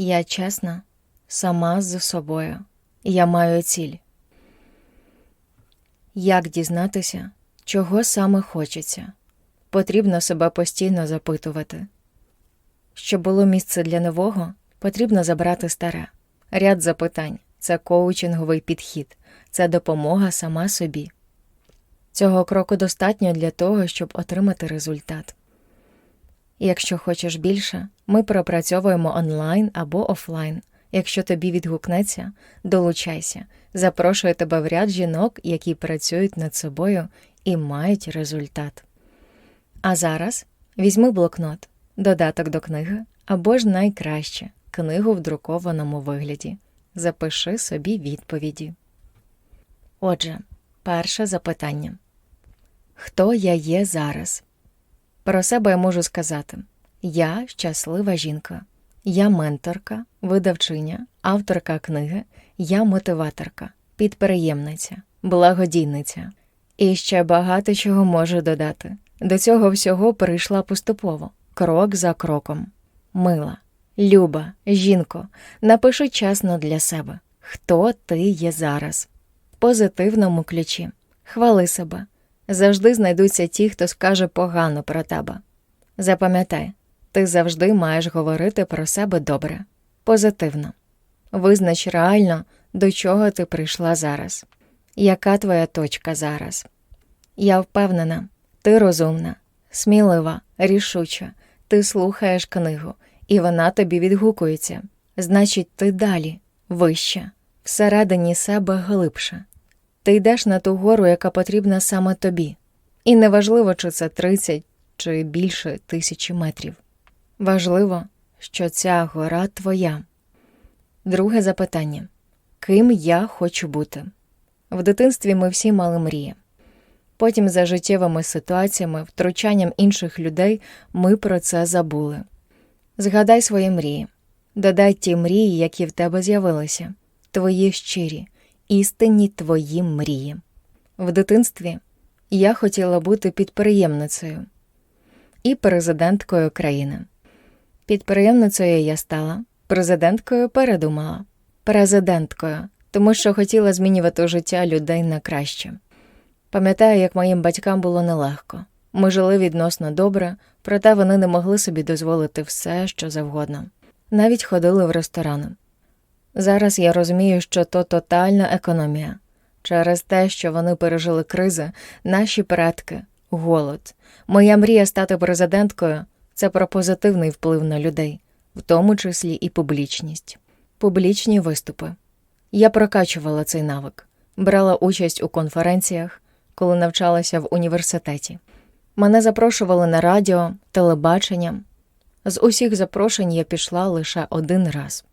Я чесна, сама з собою. Я маю ціль. Як дізнатися, чого саме хочеться? Потрібно себе постійно запитувати. Щоб було місце для нового, потрібно забрати старе. Ряд запитань це коучинговий підхід, це допомога сама собі. Цього кроку достатньо для того, щоб отримати результат. Якщо хочеш більше, ми пропрацьовуємо онлайн або офлайн. Якщо тобі відгукнеться, долучайся. Запрошую тебе в ряд жінок, які працюють над собою і мають результат. А зараз візьми блокнот, додаток до книги або ж найкраще книгу в друкованому вигляді. Запиши собі відповіді. Отже, перше запитання: Хто я є зараз? Про себе я можу сказати: Я щаслива жінка, я менторка, видавчиня, авторка книги, я мотиваторка, підприємниця, благодійниця. І ще багато чого можу додати. До цього всього прийшла поступово, крок за кроком. Мила, люба, жінко, напиши чесно для себе, хто ти є зараз. В позитивному ключі. Хвали себе. Завжди знайдуться ті, хто скаже погано про тебе. Запам'ятай, ти завжди маєш говорити про себе добре, позитивно. Визнач реально, до чого ти прийшла зараз, яка твоя точка зараз. Я впевнена, ти розумна, смілива, рішуча, ти слухаєш книгу, і вона тобі відгукується. Значить, ти далі, вище, всередині себе глибше. Ти йдеш на ту гору, яка потрібна саме тобі. І неважливо, чи це 30 чи більше тисячі метрів. Важливо, що ця гора твоя. Друге запитання: Ким я хочу бути? В дитинстві ми всі мали мрії. Потім, за життєвими ситуаціями, втручанням інших людей, ми про це забули. Згадай свої мрії, додай ті мрії, які в тебе з'явилися, твої щирі, істинні твої мрії. В дитинстві я хотіла бути підприємницею і президенткою країни. Підприємницею я стала, президенткою передумала, президенткою, тому що хотіла змінювати життя людей на краще. Пам'ятаю, як моїм батькам було нелегко. Ми жили відносно добре, проте вони не могли собі дозволити все, що завгодно. Навіть ходили в ресторани. Зараз я розумію, що то тотальна економія. Через те, що вони пережили кризи, наші предки, голод. Моя мрія стати президенткою це про позитивний вплив на людей, в тому числі і публічність, публічні виступи. Я прокачувала цей навик, брала участь у конференціях, коли навчалася в університеті. Мене запрошували на радіо, телебачення. З усіх запрошень я пішла лише один раз.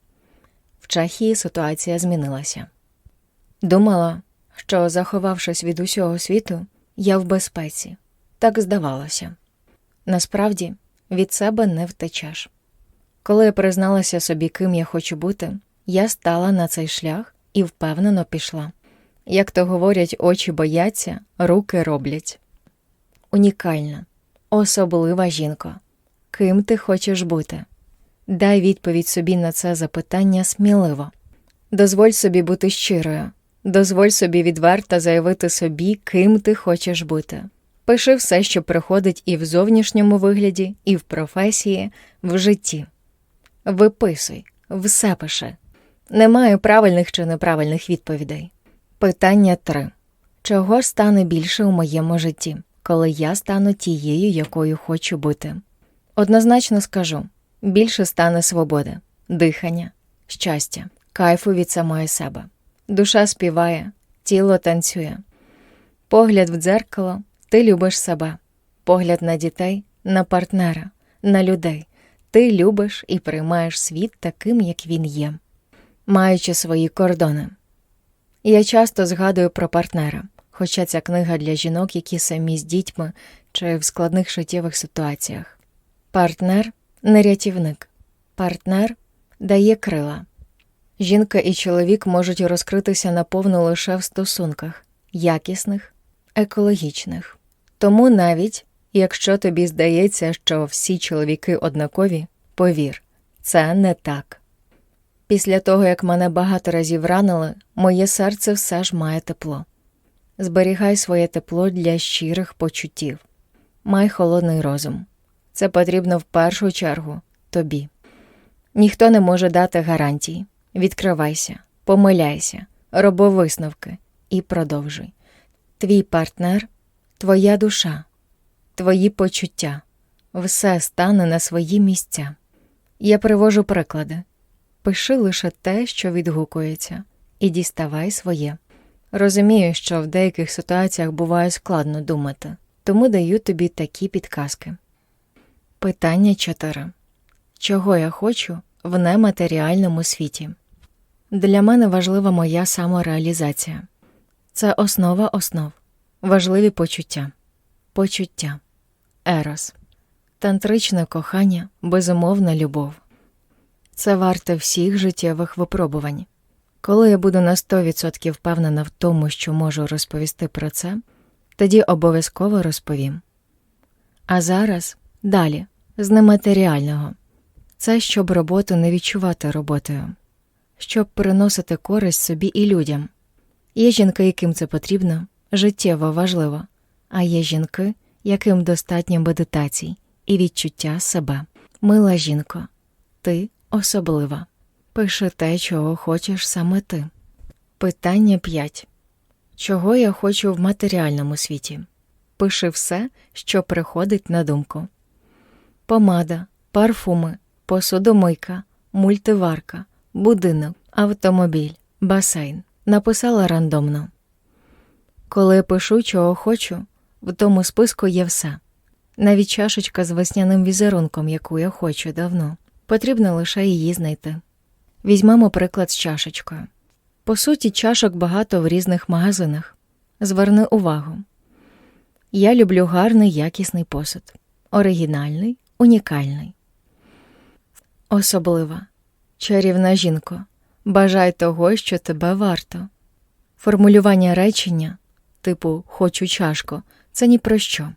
В Чехії ситуація змінилася. Думала, що, заховавшись від усього світу, я в безпеці. Так здавалося. Насправді, від себе не втечеш. Коли я призналася собі, ким я хочу бути, я стала на цей шлях і впевнено пішла. Як то говорять, очі бояться, руки роблять. Унікальна, особлива жінка. Ким ти хочеш бути? Дай відповідь собі на це запитання сміливо. Дозволь собі бути щирою, дозволь собі відверто заявити собі, ким ти хочеш бути. Пиши все, що приходить і в зовнішньому вигляді, і в професії, в житті. Виписуй, все пиши. Немає правильних чи неправильних відповідей. Питання 3. Чого стане більше у моєму житті, коли я стану тією, якою хочу бути? Однозначно скажу більше стане свободи, дихання, щастя, кайфу від самої себе. Душа співає, тіло танцює. Погляд в дзеркало, ти любиш себе, погляд на дітей, на партнера, на людей. Ти любиш і приймаєш світ таким, як він є, маючи свої кордони. Я часто згадую про партнера, хоча ця книга для жінок, які самі з дітьми чи в складних життєвих ситуаціях. Партнер не рятівник, партнер дає крила. Жінка і чоловік можуть розкритися наповну лише в стосунках якісних, екологічних. Тому навіть якщо тобі здається, що всі чоловіки однакові, повір, це не так. Після того, як мене багато разів ранили, моє серце все ж має тепло. Зберігай своє тепло для щирих почуттів. Май холодний розум. Це потрібно в першу чергу тобі. Ніхто не може дати гарантій. Відкривайся, помиляйся, роби висновки і продовжуй. Твій партнер, твоя душа, твої почуття, все стане на свої місця. Я привожу приклади. Пиши лише те, що відгукується, і діставай своє. Розумію, що в деяких ситуаціях буває складно думати, тому даю тобі такі підказки. Питання 4. Чого я хочу в нематеріальному світі? Для мене важлива моя самореалізація. Це основа основ, важливі почуття, почуття, ерос, тантричне кохання, безумовна любов. Це варте всіх життєвих випробувань. Коли я буду на 100% впевнена в тому, що можу розповісти про це, тоді обов'язково розповім. А зараз далі, з нематеріального це щоб роботу не відчувати роботою, щоб приносити користь собі і людям. Є жінки, яким це потрібно, життєво важливо, а є жінки, яким достатньо медитацій і відчуття себе. Мила жінко, ти особлива. Пиши те, чого хочеш саме ти. Питання 5. Чого я хочу в матеріальному світі? Пиши все, що приходить на думку. Помада, парфуми, посудомийка, мультиварка, будинок, автомобіль, басейн. Написала рандомно. Коли пишу, чого хочу, в тому списку є все. Навіть чашечка з весняним візерунком, яку я хочу давно. Потрібно лише її знайти. Візьмемо приклад з чашечкою. По суті, чашок багато в різних магазинах. Зверни увагу. Я люблю гарний якісний посуд. Оригінальний, унікальний. Особлива. Чарівна жінко. Бажай того, що тебе варто. Формулювання речення, типу хочу чашку, це ні про що.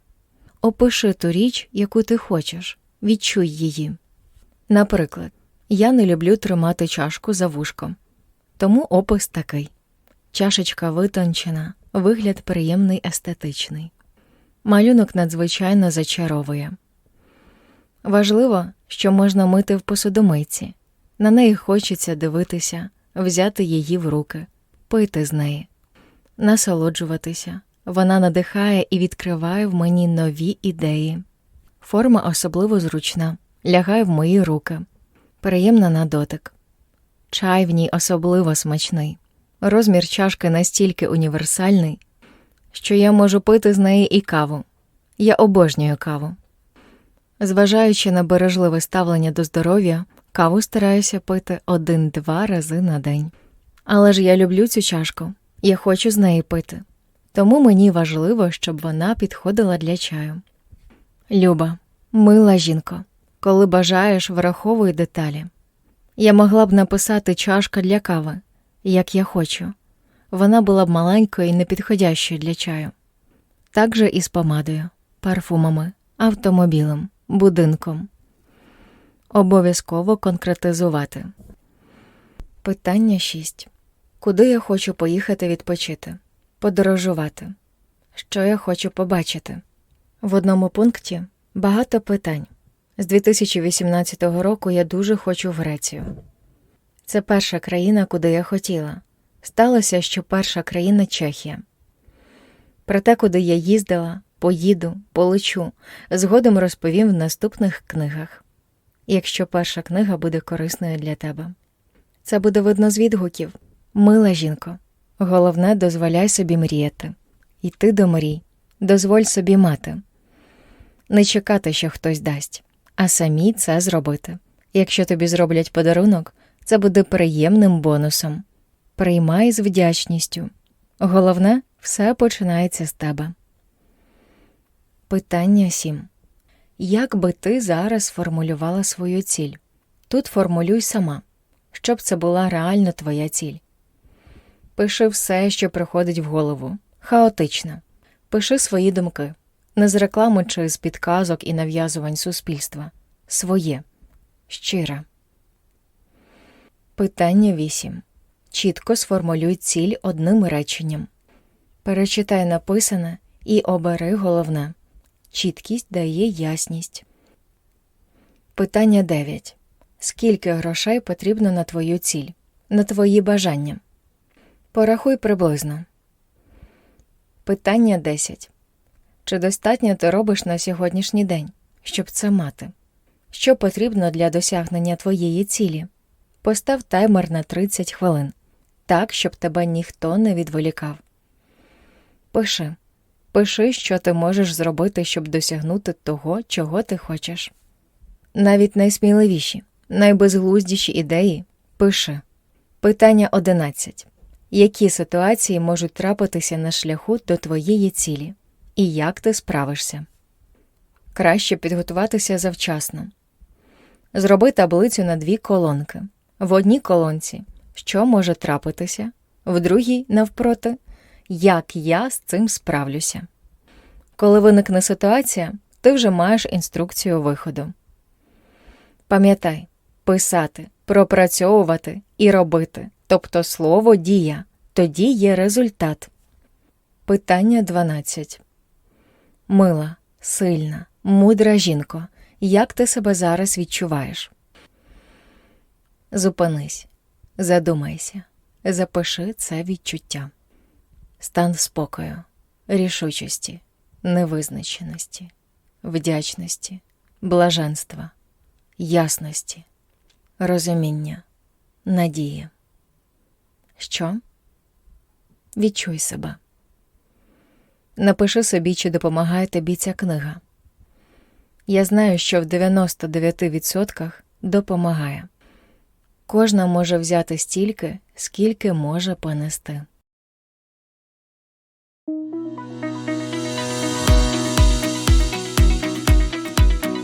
Опиши ту річ, яку ти хочеш, відчуй її. Наприклад, я не люблю тримати чашку за вушком, тому опис такий чашечка витончена, вигляд приємний естетичний. Малюнок надзвичайно зачаровує. Важливо, що можна мити в посудомийці. На неї хочеться дивитися, взяти її в руки, пити з неї, насолоджуватися. Вона надихає і відкриває в мені нові ідеї. Форма особливо зручна, лягає в мої руки, приємна на дотик. Чай в ній особливо смачний. Розмір чашки настільки універсальний, що я можу пити з неї і каву. Я обожнюю каву. Зважаючи на бережливе ставлення до здоров'я, каву стараюся пити один-два рази на день. Але ж я люблю цю чашку, я хочу з неї пити, тому мені важливо, щоб вона підходила для чаю. Люба, мила жінко, коли бажаєш, враховуй деталі. Я могла б написати чашка для кави, як я хочу. Вона була б маленькою і непідходящою для чаю. Так же і з помадою, парфумами, автомобілем, будинком. Обов'язково конкретизувати. Питання 6. Куди я хочу поїхати відпочити? Подорожувати? Що я хочу побачити? В одному пункті багато питань. З 2018 року я дуже хочу в Грецію. Це перша країна, куди я хотіла. Сталося, що перша країна Чехія. Про те, куди я їздила, поїду, полечу, згодом розповім в наступних книгах, якщо перша книга буде корисною для тебе. Це буде видно з відгуків. Мила жінко. Головне, дозволяй собі мріяти. Йти до мрій, дозволь собі мати. Не чекати, що хтось дасть, а самі це зробити. Якщо тобі зроблять подарунок, це буде приємним бонусом. Приймай з вдячністю. Головне, все починається з тебе. Питання 7. Як би ти зараз сформулювала свою ціль? Тут формулюй сама, щоб це була реально твоя ціль. Пиши все, що приходить в голову, хаотично. Пиши свої думки, не з реклами чи з підказок і нав'язувань суспільства, своє, щире. Питання 8. Чітко сформулюй ціль одним реченням. Перечитай написане і обери головне. Чіткість дає ясність. Питання 9. Скільки грошей потрібно на твою ціль, на твої бажання? Порахуй приблизно. Питання 10. Чи достатньо ти робиш на сьогоднішній день, щоб це мати? Що потрібно для досягнення твоєї цілі? Постав таймер на 30 хвилин, так, щоб тебе ніхто не відволікав. Пиши. Пиши, що ти можеш зробити, щоб досягнути того, чого ти хочеш. Навіть найсміливіші, найбезглуздіші ідеї пиши. Питання 11. Які ситуації можуть трапитися на шляху до твоєї цілі? І як ти справишся? Краще підготуватися завчасно. Зроби таблицю на дві колонки. В одній колонці що може трапитися, в другій, навпроти, як я з цим справлюся. Коли виникне ситуація, ти вже маєш інструкцію виходу. Пам'ятай, писати, пропрацьовувати і робити, тобто слово дія, тоді є результат. Питання 12. Мила, сильна, мудра жінко, як ти себе зараз відчуваєш? Зупинись, задумайся, запиши це відчуття. Стан спокою, рішучості, невизначеності, вдячності, блаженства, ясності, розуміння, надії. Що? Відчуй себе. Напиши собі, чи допомагає тобі ця книга. Я знаю, що в 99% допомагає. Кожна може взяти стільки, скільки може понести.